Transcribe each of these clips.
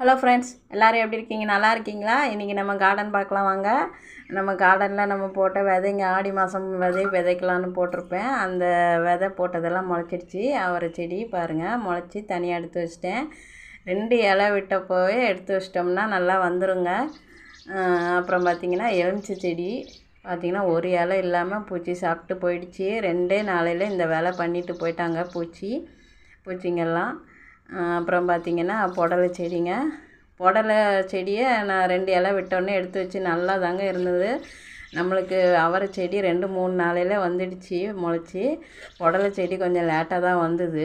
Hello friends எல்லோரும் எப்படி இருக்கீங்க? நல்லா இருக்கீங்களா? இன்றைக்கி நம்ம கார்டன் பார்க்கலாம் வாங்க. நம்ம கார்டனில் நம்ம போட்ட விதைங்க ஆடி மாதம் விதை விதைக்கலான்னு போட்டிருப்பேன். அந்த விதை போட்டதெல்லாம் முளைச்சிடுச்சு அவரை செடி பாருங்கள் முளைச்சி தனியாக எடுத்து வச்சிட்டேன். ரெண்டு இலை விட்டப்போவே எடுத்து வச்சிட்டோம்னா நல்லா வந்துருங்க. அப்புறம் பார்த்திங்கன்னா எலுமிச்சை செடி. பார்த்திங்கன்னா ஒரு இலை இல்லாமல் பூச்சி சாப்பிட்டு போயிடுச்சு. ரெண்டே நாளையில் இந்த வேலை பண்ணிட்டு போயிட்டாங்க பூச்சி. பூச்சிங்கெல்லாம். அப்புறம் பார்த்திங்கன்னா புடலை செடிங்க. புடலை செடியை நான் ரெண்டு இலை விட்டோன்னே எடுத்து வச்சு நல்லா தாங்க இருந்தது. நம்மளுக்கு அவரை செடி ரெண்டு மூணு நாளையில் வந்துடுச்சு முளைச்சி. புடலை செடி கொஞ்சம் லேட்டாக தான் வந்தது.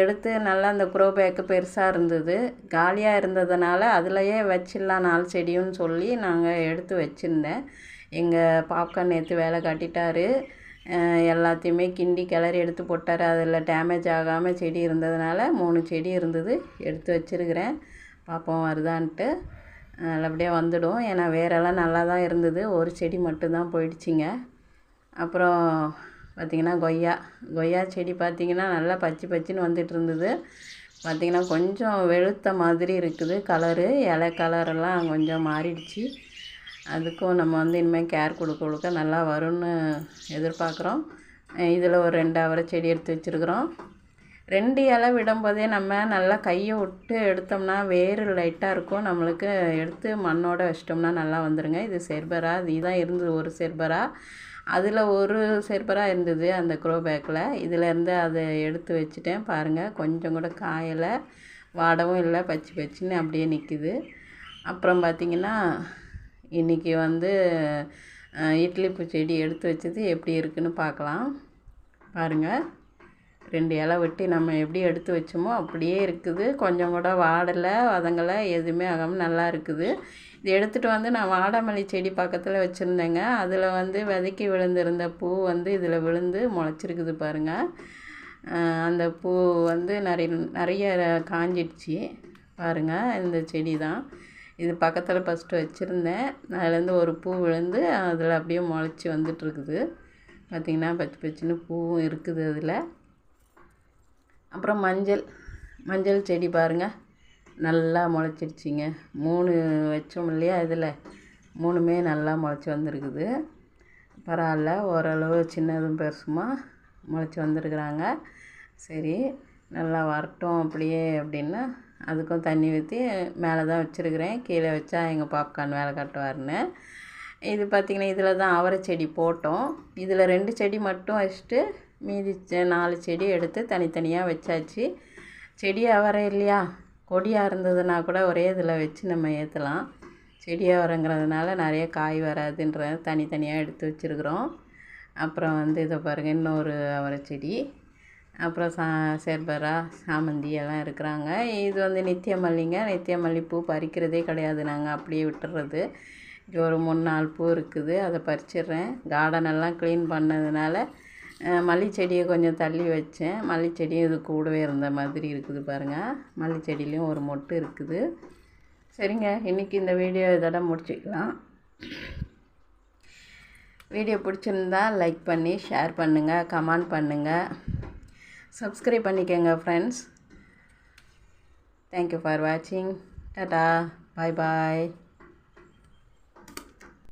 எடுத்து நல்லா அந்த குரோ பேக்கு பெருசாக இருந்தது. காலியாக இருந்ததுனால அதுலேயே வச்சிடலாம் நாலு செடியும் சொல்லி நாங்கள் எடுத்து வச்சுருந்தேன். எங்கள் பாப்கார்ன் நேற்று வேலை காட்டிட்டாரு. எல்லாத்தையுமே கிண்டி கிளறி எடுத்து போட்டார். அதில் டேமேஜ் ஆகாமல் செடி இருந்ததுனால மூணு செடி இருந்தது. எடுத்து வச்சுருக்கிறேன். பார்ப்போம் வருதான்ட்டு. நல்லபடியாக வந்துடும். ஏன்னா வேறெல்லாம் நல்லா தான் இருந்தது. ஒரு செடி மட்டும்தான் போயிடுச்சிங்க. அப்புறம் பார்த்திங்கன்னா கொய்யா. கொய்யா செடி பார்த்திங்கன்னா நல்லா பச்சை பச்சின்னு வந்துட்டு இருந்தது. பார்த்திங்கன்னா கொஞ்சம் வெளுத்த மாதிரி இருக்குது. கலரு இலை கலரெல்லாம் கொஞ்சம் மாறிடுச்சு. அதுக்கும் நம்ம வந்து இனிமேல் கேர் கொடுக்க கொடுக்க நல்லா வரும்னு எதிர்பார்க்குறோம். இதில் ஒரு ரெண்டு அவரை செடி எடுத்து வச்சுருக்குறோம். ரெண்டு இலை விடும்போதே நம்ம நல்லா கையை விட்டு எடுத்தோம்னா வேறு லைட்டாக இருக்கும். நம்மளுக்கு எடுத்து மண்ணோடு வச்சிட்டோம்னா நல்லா வந்துடுங்க இது செர்பரா இதுதான் இருந்தது ஒரு செர்பரா. அதில் ஒரு செர்பரா இருந்தது அந்த க்ரோ பேக்கில் இதிலேருந்து அதை எடுத்து வச்சுட்டேன். பாருங்கள் கொஞ்சம் கூட காயலை வாடவும் இல்லை பச்சை பச்சின்னு அப்படியே நிற்கிது அப்புறம் பார்த்திங்கன்னா இன்றைக்கி வந்து இட்லி பூ செடி எடுத்து வச்சது எப்படி இருக்குதுன்னு பார்க்கலாம். பாருங்கள் ரெண்டு இலை வெட்டி நம்ம எப்படி எடுத்து வச்சோமோ அப்படியே இருக்குது. கொஞ்சம் கூட வாடலை வதங்கலை எதுவுமே ஆகாமல் நல்லா இருக்குது. இது எடுத்துகிட்டு வந்து நான் வாடாமல்லி செடி பக்கத்தில் வச்சுருந்தேங்க. அதில் வந்து விதைக்கி விழுந்திருந்த பூ வந்து இதில் விழுந்து முளைச்சிருக்குது பாருங்கள் அந்த பூ வந்து நிறைய நிறைய காஞ்சிடுச்சு. பாருங்கள் இந்த செடி தான் இது பக்கத்தில் ஃபஸ்ட்டு வச்சுருந்தேன். அதுலேருந்து ஒரு பூ விழுந்து அதில் அப்படியே முளைச்சி வந்துட்டுருக்குது. பார்த்திங்கன்னா பச்சை பச்சைன்னு பூவும் இருக்குது அதில். அப்புறம் மஞ்சள். மஞ்சள் செடி பாருங்கள் நல்லா முளைச்சிருச்சிங்க. மூணு வச்சோம் இல்லையா இதில்? மூணுமே நல்லா முளைச்சி வந்திருக்குது. பரவாயில்ல. ஓரளவு சின்னதும் பெருசுமா முளைச்சி வந்திருக்குறாங்க. சரி நல்லா வரட்டும் அப்படியே அப்படின்னா அதுக்கும் தண்ணி ஊற்றி மேலே தான் வச்சுருக்கிறேன். கீழே வச்சா எங்கள் பாப்கார்ன் வேலை காட்டுவாருன்னு. இது பார்த்திங்கன்னா இதில் தான் அவரை செடி போட்டோம். இதில் ரெண்டு செடி மட்டும் வச்சுட்டு மீதி நாலு செடி எடுத்து தனித்தனியாக வச்சாச்சு. செடி அவரை இல்லையா? கொடியாக இருந்ததுன்னா கூட ஒரே இதில் வச்சு நம்ம ஏற்றலாம் செடி அவரைங்கிறதுனால நிறைய காய் வராதுன்ற தனித்தனியாக எடுத்து வச்சுருக்குறோம். அப்புறம் வந்து இதை பாருங்கள் இன்னொரு அவரை செடி. அப்புறம் சா சேர்பரா சாமந்தி எல்லாம் இருக்கிறாங்க. இது வந்து நித்திய மல்லிங்க நித்திய பறிக்கிறதே கிடையாது. நாங்கள் அப்படியே விட்டுறது. இங்கே ஒரு மூணு நாலு பூ இருக்குது. அதை பறிச்சிடுறேன். கார்டன் எல்லாம் க்ளீன் பண்ணதுனால அஹ், மல்லி செடியை கொஞ்சம் தள்ளி வச்சேன். மல்லி செடியும் இது கூடவே இருந்த மாதிரி இருக்குது பாருங்கள் மல்லி செடியிலையும் ஒரு மொட்டு இருக்குது. சரிங்க. இன்றைக்கி இந்த வீடியோ இதோட முடிச்சுக்கலாம். வீடியோ பிடிச்சிருந்தா லைக் பண்ணி ஷேர் பண்ணுங்கள் கமெண்ட் பண்ணுங்கள் சப்ஸ்கிரைப் பண்ணிக்கோங்க ஃப்ரெண்ட்ஸ் தேங்க்யூ ஃபார் வாட்சிங் டாடா பாய் பாய்